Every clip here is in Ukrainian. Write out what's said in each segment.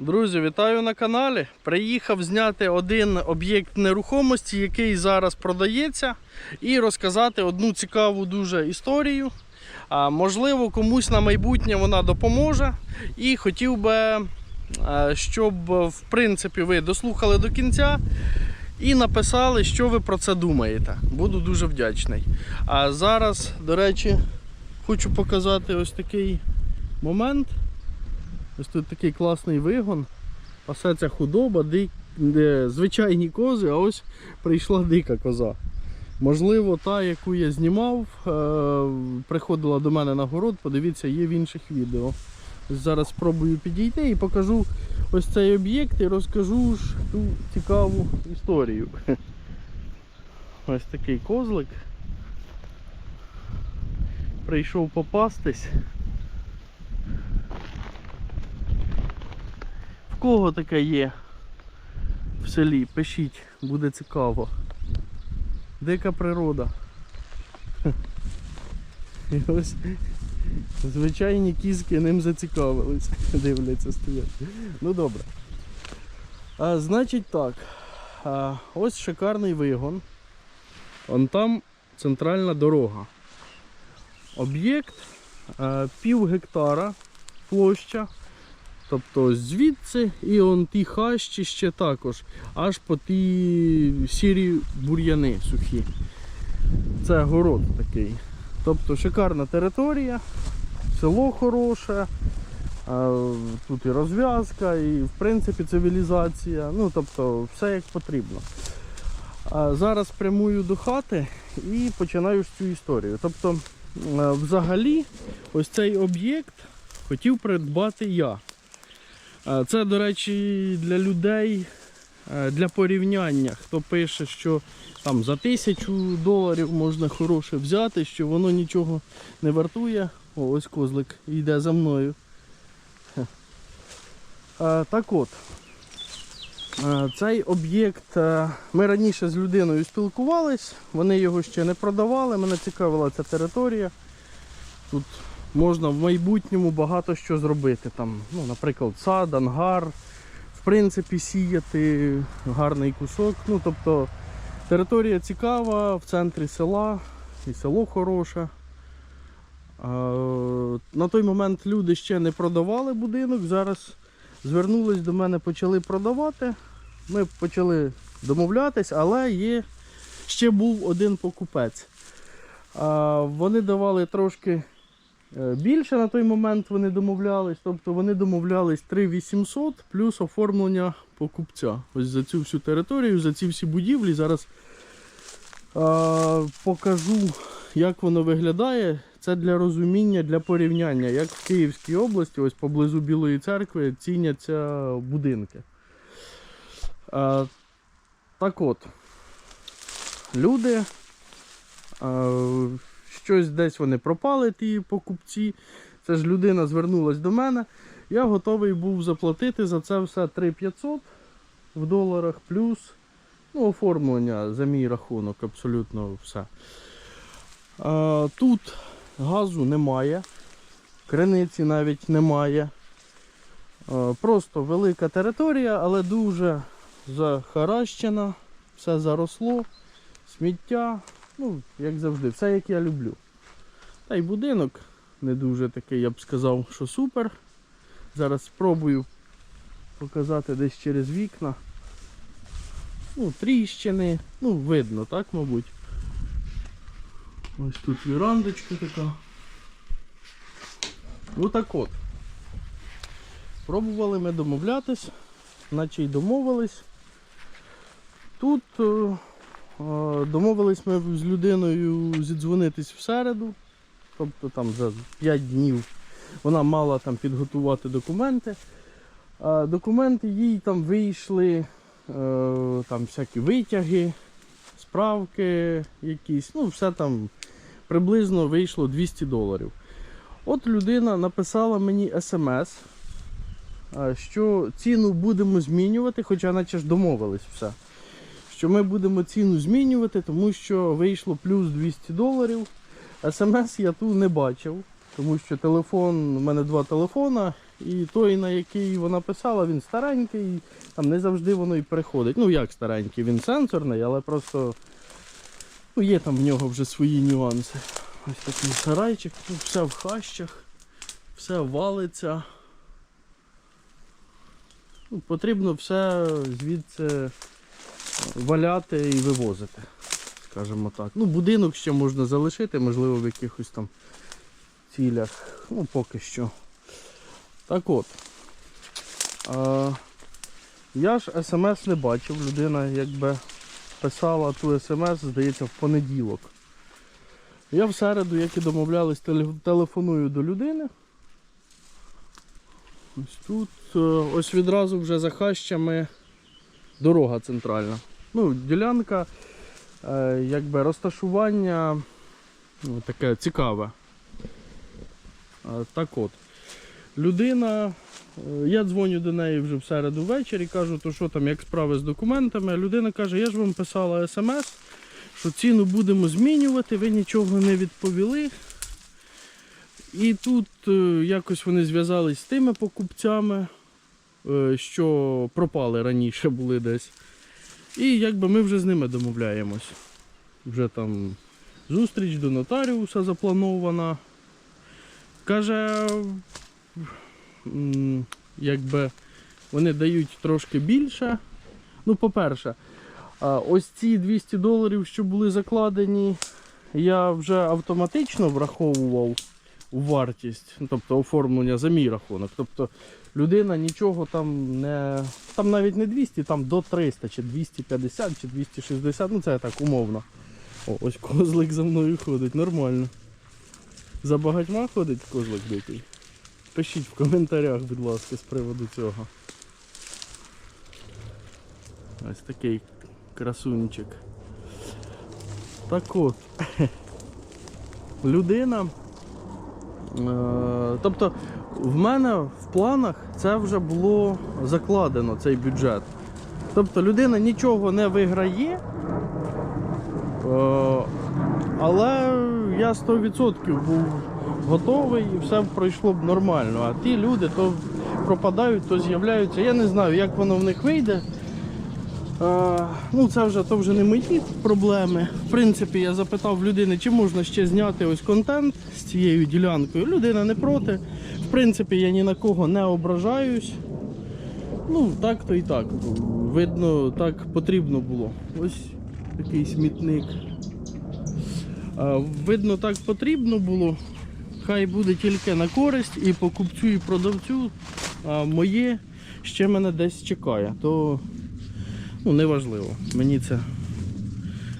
Друзі, вітаю на каналі. Приїхав зняти один об'єкт нерухомості, який зараз продається, і розказати одну цікаву дуже історію. А, можливо, комусь на майбутнє вона допоможе. І хотів би, щоб в принципі ви дослухали до кінця і написали, що ви про це думаєте. Буду дуже вдячний. А зараз, до речі, хочу показати ось такий момент. Ось тут такий класний вигон. Пасеться худоба, дик... де звичайні кози, а ось прийшла дика коза. Можливо, та, яку я знімав, е- приходила до мене на город, подивіться, є в інших відео. Зараз спробую підійти і покажу ось цей об'єкт і розкажу ж ту цікаву історію. Ось такий козлик. Прийшов попастись. В кого таке є в селі? Пишіть, буде цікаво. Дика природа. І ось звичайні кізки ним зацікавились. Дивляться стоять. Ну добре. А, значить так. А, ось шикарний вигон. Он там центральна дорога. Об'єкт пів гектара площа. Тобто звідси і он ті хащі ще також, аж по ті сірі бур'яни сухі. Це город такий. Тобто шикарна територія, село хороше, тут і розв'язка, і в принципі цивілізація. Ну тобто все як потрібно. Зараз прямую до хати і починаю цю історію. Тобто, взагалі, ось цей об'єкт хотів придбати я. Це, до речі, для людей е, для порівняння. Хто пише, що там за тисячу доларів можна хороше взяти, що воно нічого не вартує. О, ось козлик йде за мною. Так от, цей об'єкт, е, ми раніше з людиною спілкувались, вони його ще не продавали, мене цікавила ця територія. Тут можна в майбутньому багато що зробити. Там, ну, наприклад, сад, ангар, в принципі, сіяти гарний кусок. Ну, тобто територія цікава, в центрі села, і село хороше. На той момент люди ще не продавали будинок, зараз звернулись до мене, почали продавати. Ми почали домовлятись, але є, ще був один покупець. Вони давали трошки Більше на той момент вони домовлялись, тобто вони домовлялись 3800 плюс оформлення покупця. Ось за цю всю територію, за ці всі будівлі. Зараз а, покажу, як воно виглядає. Це для розуміння, для порівняння, як в Київській області, ось поблизу Білої церкви, ціняться будинки. А, так от, люди. Щось десь вони пропали, ті покупці. Це ж людина звернулась до мене. Я готовий був заплатити за це все 3500 в доларах, плюс ну, оформлення за мій рахунок, абсолютно все. А, тут газу немає, криниці навіть немає. А, просто велика територія, але дуже захаращена, все заросло, сміття. Ну, як завжди, все як я люблю. Та й будинок не дуже такий, я б сказав, що супер. Зараз спробую показати десь через вікна. Ну, тріщини, ну, видно, так, мабуть. Ось тут вірандочка така. Ну так от. Пробували ми домовлятись, наче й домовились. Тут е, е, домовились ми з людиною зідзвонитись в середу. Тобто там за 5 днів вона мала там підготувати документи. А документи їй там вийшли, е, там всякі витяги, справки якісь, ну все там приблизно вийшло 200 доларів. От людина написала мені смс, е, що ціну будемо змінювати, хоча наче ж домовились все. Що ми будемо ціну змінювати, тому що вийшло плюс 200 доларів. СМС я тут не бачив, тому що телефон, у мене два телефона, І той, на який вона писала, він старенький, там не завжди воно і приходить. Ну як старенький, він сенсорний, але просто ну, є там в нього вже свої нюанси. Ось такий сарайчик, тут все в хащах, все валиться. Ну, потрібно все звідси валяти і вивозити, скажімо так. Ну, будинок ще можна залишити, можливо, в якихось там цілях. Ну, поки що. Так от. А, я ж смс не бачив. Людина якби писала ту смс, здається, в понеділок. Я в середу, як і домовлялись, телефоную до людини. Ось тут, е, ось відразу вже за хащами дорога центральна. Ну, ділянка, е, якби розташування ну, таке цікаве. Е, Так от. Людина, е, я дзвоню до неї вже в середу ввечері, кажу, то що там, як справи з документами. Людина каже, я ж вам писала смс, що ціну будемо змінювати, ви нічого не відповіли. І тут якось вони зв'язались з тими покупцями, що пропали раніше були десь. І якби ми вже з ними домовляємось. Вже там зустріч до нотаріуса запланована. Каже, якби вони дають трошки більше. Ну, по-перше, ось ці 200 доларів, що були закладені, я вже автоматично враховував вартість, ну, тобто оформлення за мій рахунок. Тобто людина нічого там не. Там навіть не 200, там до 300, чи 250, чи 260, ну це так умовно. О, ось козлик за мною ходить, нормально. За багатьма ходить козлик дикий. Пишіть в коментарях, будь ласка, з приводу цього. Ось такий красунчик. Так от. Людина. Е, тобто в мене в планах це вже було закладено, цей бюджет. Тобто людина нічого не виграє. Е, але я 100% був готовий і все пройшло б нормально. А ті люди то пропадають, то з'являються. Я не знаю, як воно в них вийде. Ну, це вже, то вже не мої проблеми. В принципі, я запитав людини, чи можна ще зняти ось контент з цією ділянкою. Людина не проти. В принципі, я ні на кого не ображаюсь. Ну, так то і так. Видно, так потрібно було. Ось такий смітник. А, Видно, так потрібно було. Хай буде тільки на користь і покупцю, і продавцю. А моє ще мене десь чекає. То ну, неважливо. Мені це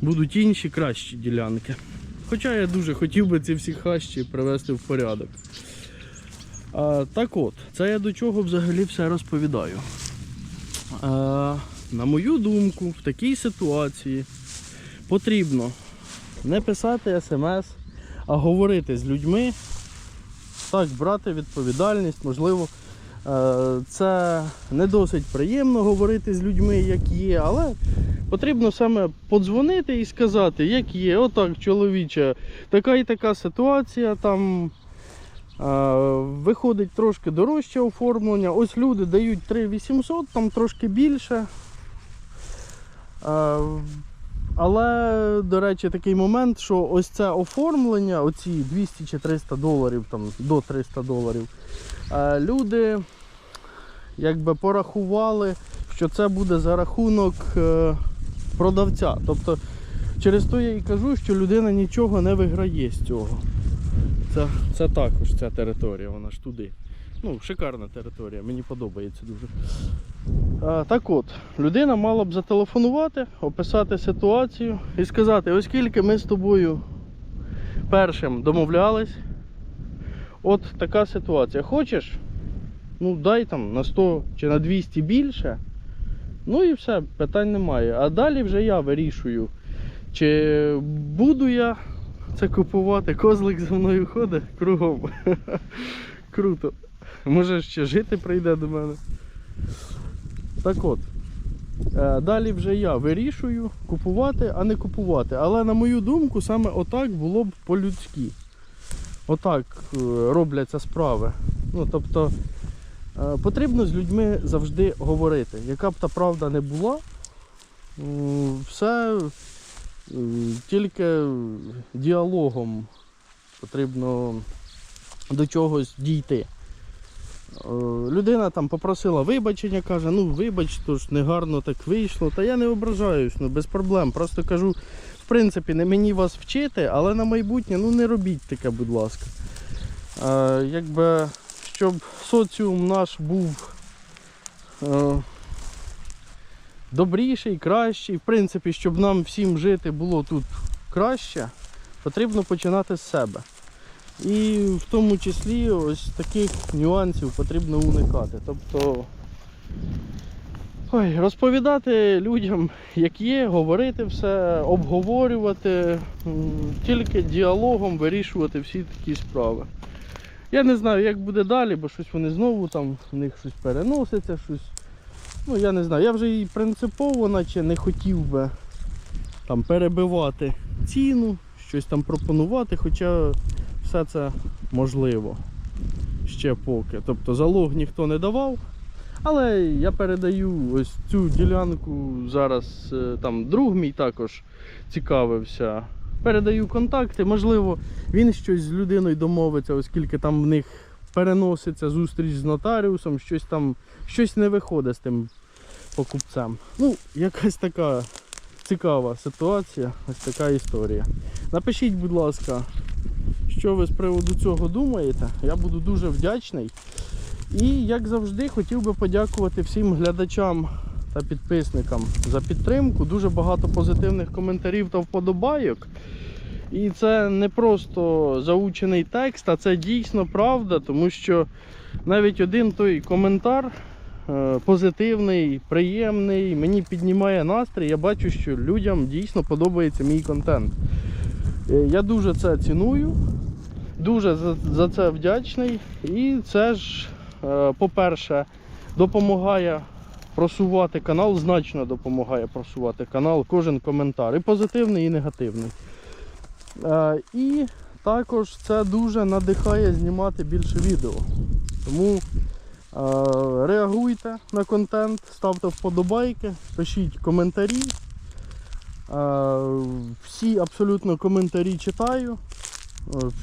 будуть інші кращі ділянки. Хоча я дуже хотів би ці всі хащі привести в порядок. А, так от, це я до чого взагалі все розповідаю. А, на мою думку, в такій ситуації потрібно не писати смс, а говорити з людьми, так, брати відповідальність, можливо, це не досить приємно говорити з людьми, як є, але потрібно саме подзвонити і сказати, як є, отак, чоловіче, така і така ситуація, там е, виходить трошки дорожче оформлення. Ось люди дають 3800, там трошки більше. Але, до речі, такий момент, що ось це оформлення, оці 200 чи 300 доларів, там, до 300 доларів, е, люди якби порахували, що це буде за рахунок е, продавця. Тобто через то я і кажу, що людина нічого не виграє з цього. Це, це також ця територія, вона ж туди. Ну, шикарна територія, мені подобається дуже. А, так от, людина мала б зателефонувати, описати ситуацію і сказати, оскільки ми з тобою першим домовлялись, от така ситуація. Хочеш? Ну дай там на 100 чи на 200 більше. Ну і все, питань немає. А далі вже я вирішую, чи буду я це купувати. Козлик за мною ходить кругом. Круто. Може ще жити прийде до мене. Так от. е, Далі вже я вирішую купувати, а не купувати. Але на мою думку, саме отак було б по-людськи. Отак е, робляться справи. Ну, тобто, Е, Потрібно з людьми завжди говорити. Яка б та правда не була, все тільки діалогом потрібно до чогось дійти. Е, Людина там попросила вибачення, каже, ну вибач, то ж негарно так вийшло. Та я не ображаюсь, ну без проблем. Просто кажу, в принципі, не мені вас вчити, але на майбутнє ну не робіть таке, будь ласка. Е, якби, щоб соціум наш був е, добріший, кращий, в принципі, щоб нам всім жити було тут краще, потрібно починати з себе. І в тому числі ось таких нюансів потрібно уникати. Тобто ой, розповідати людям, як є, говорити все, обговорювати, тільки діалогом вирішувати всі такі справи. Я не знаю, як буде далі, бо щось вони знову там, в них щось переноситься, щось. Ну, я не знаю, я вже і принципово наче не хотів би там перебивати ціну, щось там пропонувати, хоча все це можливо ще поки. Тобто залог ніхто не давав. Але я передаю ось цю ділянку зараз. е, Там друг мій також цікавився. Передаю контакти. Можливо, він щось з людиною домовиться, оскільки там в них переноситься зустріч з нотаріусом, щось там щось не виходить з тим покупцем. Ну, якась така цікава ситуація, ось така історія. Напишіть, будь ласка, що ви з приводу цього думаєте. Я буду дуже вдячний. І як завжди хотів би подякувати всім глядачам та підписникам за підтримку. Дуже багато позитивних коментарів та вподобайок. І це не просто заучений текст, а це дійсно правда, тому що навіть один той коментар е, позитивний, приємний, мені піднімає настрій. Я бачу, що людям дійсно подобається мій контент. Е, Я дуже це ціную, дуже за, це вдячний. І це ж, е, по-перше, допомагає просувати канал, значно допомагає просувати канал, кожен коментар, і позитивний, і негативний. Е, І також це дуже надихає знімати більше відео. Тому е, реагуйте на контент, ставте вподобайки, пишіть коментарі. Всі абсолютно коментарі читаю,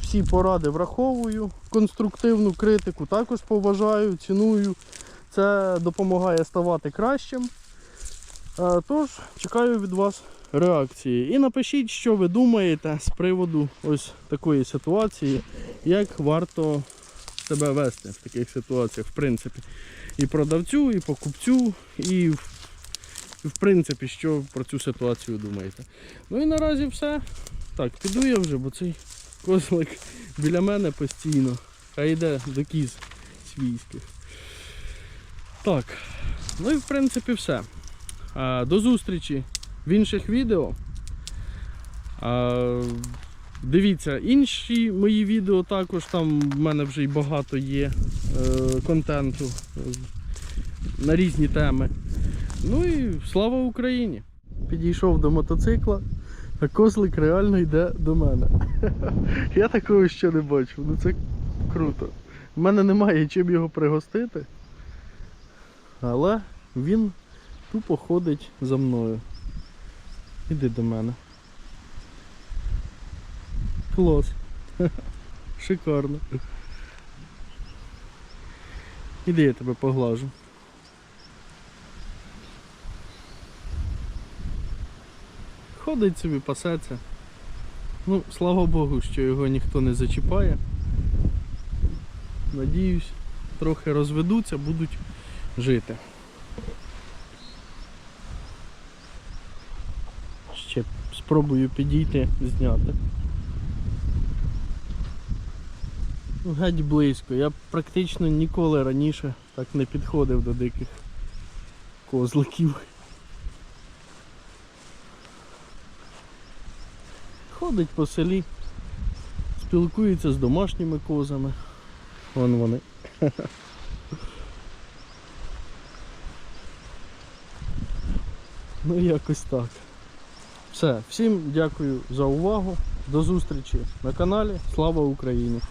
всі поради враховую, конструктивну критику також поважаю, ціную. Це допомагає ставати кращим. Е, Тож, чекаю від вас реакції. І напишіть, що ви думаєте з приводу ось такої ситуації, як варто себе вести в таких ситуаціях, в принципі. І продавцю, і покупцю, і в принципі, що про цю ситуацію думаєте. Ну і наразі все. Так, піду я вже, бо цей козлик біля мене постійно. Хай йде до кіз свійських. Так, ну і в принципі все. До зустрічі в інших відео. Дивіться, інші мої відео також, там в мене вже й багато є е, контенту е, на різні теми. Ну і слава Україні! Підійшов до мотоцикла, а козлик реально йде до мене. Я такого ще не бачив, ну це круто. У мене немає чим його пригостити, але він тупо ходить за мною. Іди до мене. Клас. Шикарно. Іди я тебе поглажу. Ходить собі, пасеться. Ну, слава Богу, що його ніхто не зачіпає. Надіюсь, трохи розведуться, будуть жити. Ще спробую підійти, зняти. Ну, Геть близько. Я практично ніколи раніше так не підходив до диких козликів. Ходить по селі, спілкується з домашніми козами. Вон вони. Ну якось так. Все, всім дякую за увагу. До зустрічі на каналі. Слава Україні!